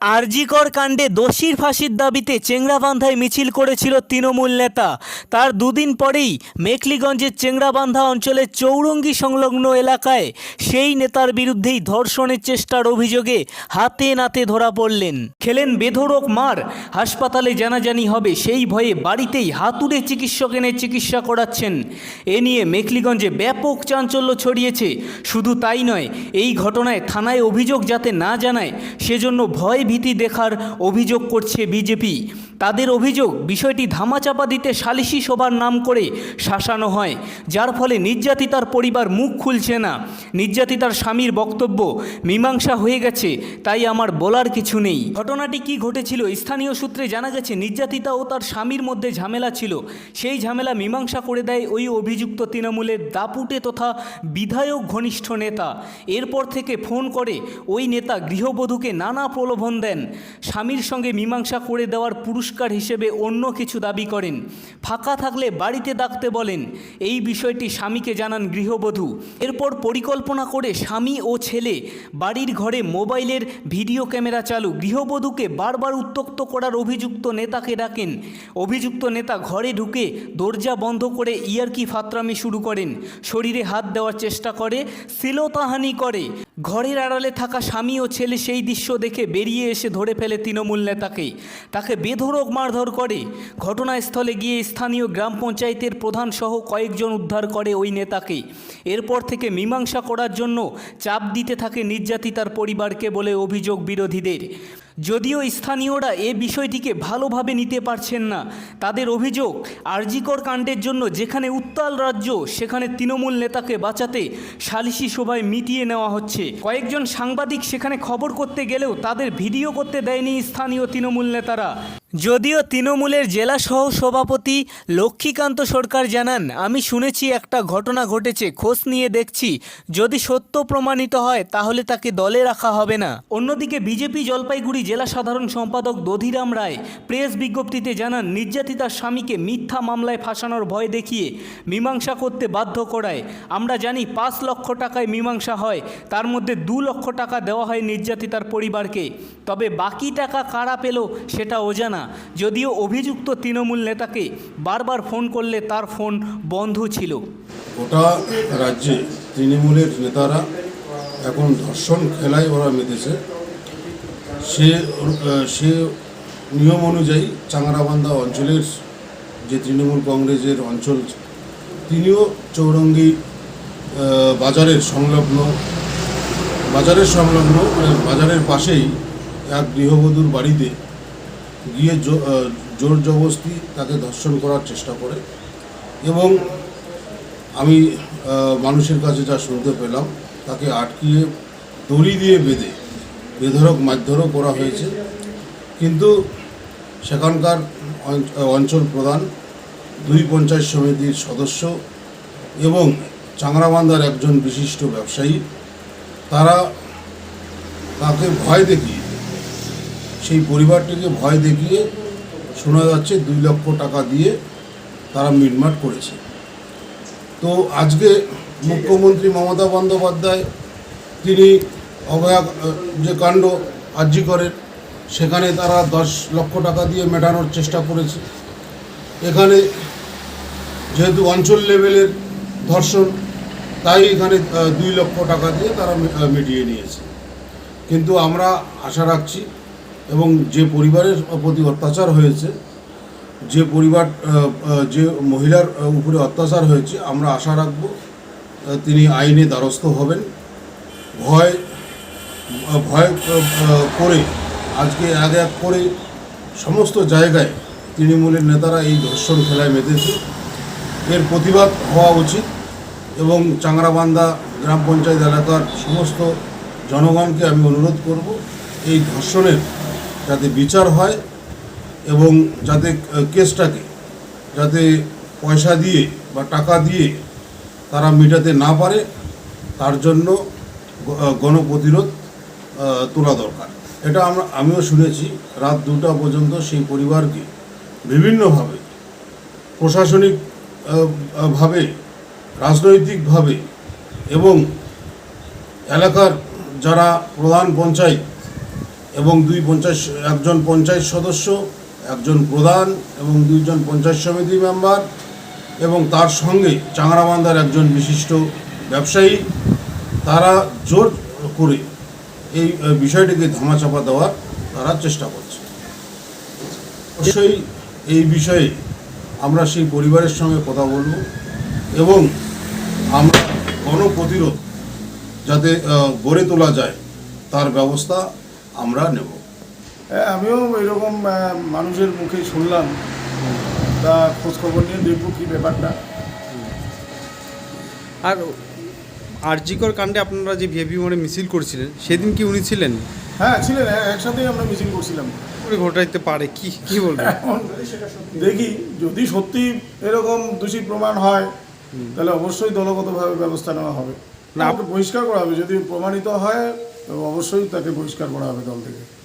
আরজিকর কাণ্ডে দোষীর ফাঁসির দাবিতে চেংরাবান্ধায় মিছিল করেছিল তৃণমূল নেতা। তার দুদিন পরেই মেখলিগঞ্জের চেংরাবান্ধা অঞ্চলের চৌরঙ্গি সংলগ্ন এলাকায় সেই নেতার বিরুদ্ধেই ধর্ষণের চেষ্টার অভিযোগে হাতে নাতে ধরা পড়লেন। খেলেন বেধড়ক মার। হাসপাতালে জানাজানি হবে। সেই ভয়ে বাড়িতেই হাতুড়ে চিকিৎসক এনে চিকিৎসা করাচ্ছেন। এ নিয়ে মেখলিগঞ্জে ব্যাপক চাঞ্চল্য ছড়িয়েছে। শুধু তাই নয়, এই ঘটনায় থানায় অভিযোগ যাতে না জানায়, সেজন্য ভয় ভীতি দেখার অভিযোগ করছে বিজেপি। তাদের অভিযোগ, বিষয়টি ধামাচাপা দিতে সালিশি সভার নাম করে শাসানো হয়, যার ফলে নির্যাতিতার পরিবার মুখ খুলছে না। নির্যাতিতার স্বামীর বক্তব্য মীমাংসা হয়ে গেছে, তাই আমার বলার কিছু নেই। ঘটনাটি কি ঘটেছিল স্থানীয় সূত্রে জানা গেছে, নির্যাতিতা ও তার স্বামীর মধ্যে ঝামেলা ছিল। সেই ঝামেলা মীমাংসা করে দেয় ওই অভিযুক্ত তৃণমূলের দাপুটে তথা বিধায়ক ঘনিষ্ঠ নেতা। এরপর থেকে ফোন করে ওই নেতা গৃহবধূকে নানা প্রলোভন দেন। স্বামীর সঙ্গে মীমাংসা করে দেওয়ার পুরস্কার হিসেবে অন্য কিছু দাবি করেন। ফাঁকা থাকলে বাড়িতে ডাকতে বলেন। এই বিষয়টি স্বামীকে জানান গৃহবধূ। এরপর পরিকল্পনা করে স্বামী ও ছেলে বাড়ির ঘরে মোবাইলের ভিডিও ক্যামেরা চালু। গৃহবধূকে বারবার উত্তক্ত করার অভিযুক্ত নেতাকে ডাকেন। অভিযুক্ত নেতা ঘরে ঢুকে দরজা বন্ধ করে ইয়ারকি ফাতরামি শুরু করেন। শরীরে হাত দেওয়ার চেষ্টা করে, শ্লীলতাহানি করে। ঘরের আড়ালে থাকা স্বামী ও ছেলে সেই দৃশ্য দেখে বেরিয়ে এসে ধরে ফেলে তৃণমূল নেতাকে। তাকে বেধড়ক মারধর করে। ঘটনাস্থলে গিয়ে স্থানীয় গ্রাম পঞ্চায়েতের প্রধান সহ কয়েকজন উদ্ধার করে ওই নেতাকে। এরপর থেকে মীমাংসা করার জন্য চাপ দিতে থাকে নির্যাতিতার পরিবারকে বলে অভিযোগ বিরোধীদের। যদিও স্থানীয়রা এ বিষয়টিকে ভালোভাবে নিতে পারছেন না, তাদের অভিযোগ আরজিকর কাণ্ডের জন্য যেখানে উত্তাল রাজ্য, সেখানে তৃণমূল নেতাকে বাঁচাতে সালিশি সভায় মিটিয়ে নেওয়া হচ্ছে। কয়েকজন সাংবাদিক সেখানে খবর করতে গেলেও তাদের ভিডিও করতে দেয়নি স্থানীয় তৃণমূল নেতারা। যদিও তৃণমূলের জেলা সহ সভাপতি লক্ষ্মীকান্ত সরকার জানান, আমি শুনেছি একটা ঘটনা ঘটেছে, খোঁজ নিয়ে দেখছি। যদি সত্য প্রমাণিত হয়, তাহলে তাকে দলে রাখা হবে না। অন্যদিকে বিজেপি জলপাইগুড়ি জেলা সাধারণ সম্পাদক দধিরাম রায় প্রেস বিজ্ঞপ্তিতে জানান নির্যাতিতার স্বামীকে মিথ্যা মামলায় ফাঁসানোর ভয় দেখিয়ে মীমাংসা করতে বাধ্য করায়। আমরা জানি পাঁচ লক্ষ টাকায় মীমাংসা হয়, তার মধ্যে দু লক্ষ টাকা দেওয়া হয় নির্যাতিতার পরিবারকে। তবে বাকি টাকা কারা পেল, সেটা অজানা। যদিও অভিযুক্ত তৃণমূল নেতাকে বারবার ফোন করলে তার ফোন বন্ধ ছিল। গোটা রাজ্যে তৃণমূলের নেতারা এখন ধর্ষণ খেলায় ওরা মেতেছে সে সে নিয়ম অনুযায়ী চাংরাবান্ধা অঞ্চলের যে তৃণমূল কংগ্রেসের অঞ্চল, তিনিও চৌরঙ্গি বাজারের সংলগ্ন বাজারের সংলগ্ন, বাজারের পাশেই এক গৃহবধূর বাড়িতে গিয়ে জোর জবরদস্তি তাকে ধর্ষণ করার চেষ্টা করে। এবং আমি মানুষের কাছে যা শুনতে পেলাম, তাকে আটকিয়ে দড়ি দিয়ে বেঁধে বেধরক মারধরও করা হয়েছে। কিন্তু সেখানকার অঞ্চল প্রধান, দুই পঞ্চায়েত সমিতির সদস্য এবং চাংরাবান্ধার একজন বিশিষ্ট ব্যবসায়ী, তারা তাকে ভয় দেখিয়ে সেই পরিবারটিকে ভয় দেখিয়ে শোনা যাচ্ছে দুই লক্ষ টাকা দিয়ে তারা মিটমাট করেছে। তো আজকে মুখ্যমন্ত্রী মমতা বন্দ্যোপাধ্যায় তিনি আহ, যে কাণ্ড আর্জি করেন সেখানে তারা দশ লক্ষ টাকা দিয়ে মেটানোর চেষ্টা করেছে। এখানে যেহেতু অঞ্চল লেভেলের ধর্ষণ তাই এখানে দুই লক্ষ টাকা দিয়ে তারা মিটিয়ে নিয়েছে। কিন্তু আমরা আশা রাখছি এবং যে পরিবারের প্রতি অত্যাচার হয়েছে, যে পরিবার যে মহিলার উপরে অত্যাচার হয়েছে, আমরা আশা রাখব তিনি আইনে দ্বারস্থ হবেন। ভয় ভয় করে, আজকে এক এক করে সমস্ত জায়গায় তৃণমূলের নেতারা এই ধর্ষণ খেলায় মেতেছে। এর প্রতিবাদ হওয়া উচিত এবং চাংরাবান্ধা গ্রাম পঞ্চায়েত এলাকার সমস্ত জনগণকে আমি অনুরোধ করব, এই ধর্ষণের যাতে বিচার হয় এবং যাতে কেসটাকে যাতে পয়সা দিয়ে বা টাকা দিয়ে তারা মেটাতে না পারে, তার জন্য গণপ্রতিরোধ তোলা দরকার। এটা আমরা, আমিও শুনেছি, রাত দুটা পর্যন্ত সেই পরিবারকে বিভিন্নভাবে প্রশাসনিক ভাবে, রাজনৈতিকভাবে এবং এলাকার যারা প্রধান পঞ্চায়েত এবং দুই পঞ্চায়েত একজন পঞ্চায়েত সদস্য, একজন প্রধান এবং দুইজন পঞ্চায়েত সমিতি মেম্বার এবং তার সঙ্গে চাংরাবান্ধার একজন বিশিষ্ট ব্যবসায়ী, তারা জোর করে এই বিষয়টিকে ধামাচাপা দেওয়ার তারা চেষ্টা করছে। অবশ্যই এই বিষয়ে আমরা সেই পরিবারের সঙ্গে কথা বলব এবং আমরা গণপ্রতিরোধ যাতে গড়ে তোলা যায় তার ব্যবস্থা আমরা নেব। হ্যাঁ, আমিও এরকম মানুষের মুখে শুনলাম। তা খোঁজখবর নিয়ে দেখব কী ব্যাপারটা। আর আরজিকর কাণ্ডে আপনারা যে ভিআইপি মোড়ে মিছিল করছিলেন সেদিন কি উনি ছিলেন? হ্যাঁ ছিলেন এক- একসাথেই আমরা মিছিল করছিলাম। করে ঘটাইতে পারে কি কি বলবেন? এখন দেখি যদি সত্যি এরকম দোষী প্রমাণ হয় তাহলে অবশ্যই দলগতভাবে ব্যবস্থা নেওয়া হবে। না বহিষ্কার করা হবে যদি প্রমাণিত হয় তো অবশ্যই তাকে বহিষ্কার করা হবে দল থেকে।